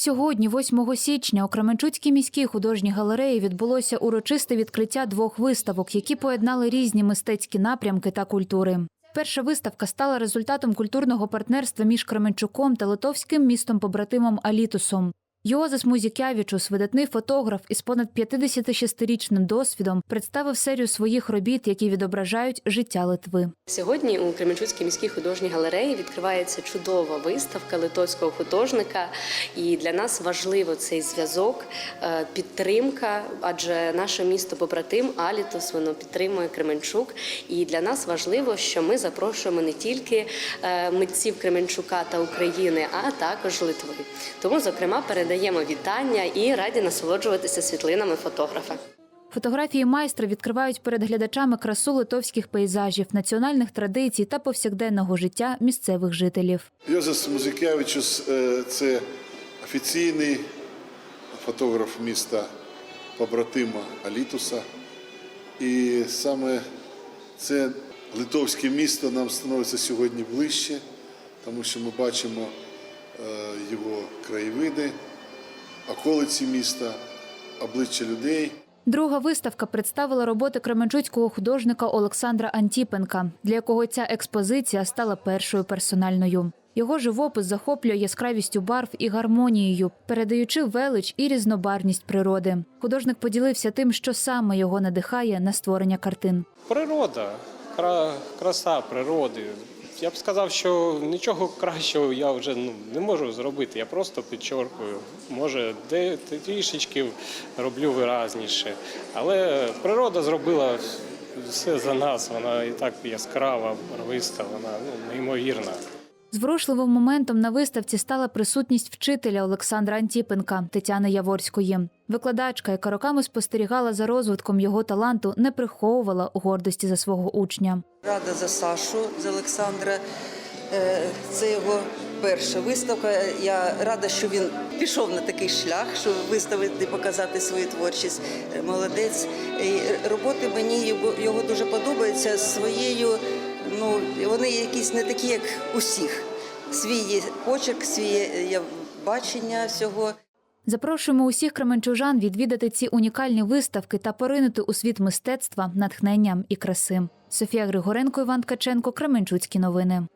Сьогодні, 8 січня, у Кременчуцькій міській художній галереї відбулося урочисте відкриття двох виставок, які поєднали різні мистецькі напрямки та культури. Перша виставка стала результатом культурного партнерства між Кременчуком та литовським містом побратимом Алітусом. Йозес Музікявічус, видатний фотограф із понад 56-річним досвідом, представив серію своїх робіт, які відображають життя Литви. Сьогодні у Кременчуцькій міській художній галереї відкривається чудова виставка литовського художника. І для нас важливо цей зв'язок, е, підтримка, адже наше місто побратим Алітус воно підтримує Кременчук. І для нас важливо, що ми запрошуємо не тільки е, митців Кременчука та України, а також Литви. Тому, зокрема, передаємо вітання і раді насолоджуватися світлинами фотографа. Фотографії майстра відкривають перед глядачами красу литовських пейзажів, національних традицій та повсякденного життя місцевих жителів. Йозеф Музикевичус е, це офіційний фотограф міста побратима Алітуса. І саме це литовське місто нам становиться сьогодні ближче, тому що ми бачимо е, його краєвиди, околиці міста, обличчя людей. Друга виставка представила роботи кременчуцького художника Олександра Антіпенка, для якого ця експозиція стала першою персональною. Його живопис захоплює яскравістю барв і гармонією, передаючи велич і різнобарвність природи. Художник поділився тим, що саме його надихає на створення картин. Природа, кра- краса природи. Я б сказав, що нічого кращого я вже ну, не можу зробити. Я просто підчоркую. Може, де трішечки роблю виразніше. Але природа зробила все за нас. Вона і так яскрава, барвиста, вона ну, неймовірна. Зворушливим моментом на виставці стала присутність вчителя Олександра Антіпенка Тетяни Яворської. Викладачка, яка роками спостерігала за розвитком його таланту, не приховувала гордості за свого учня. Рада за Сашу, за Олександра. Е, Це його перша виставка. Я рада, що він пішов на такий шлях, щоб виставити, показати свою творчість. Е, Молодець. І роботи мені його дуже подобаються своєю. Ну вони якісь не такі, як усіх. Свій почерк, своє бачення всього. Запрошуємо усіх кременчужан відвідати ці унікальні виставки та поринути у світ мистецтва, натхнення і краси. Софія Григоренко, Іван Ткаченко, Кременчуцькі новини.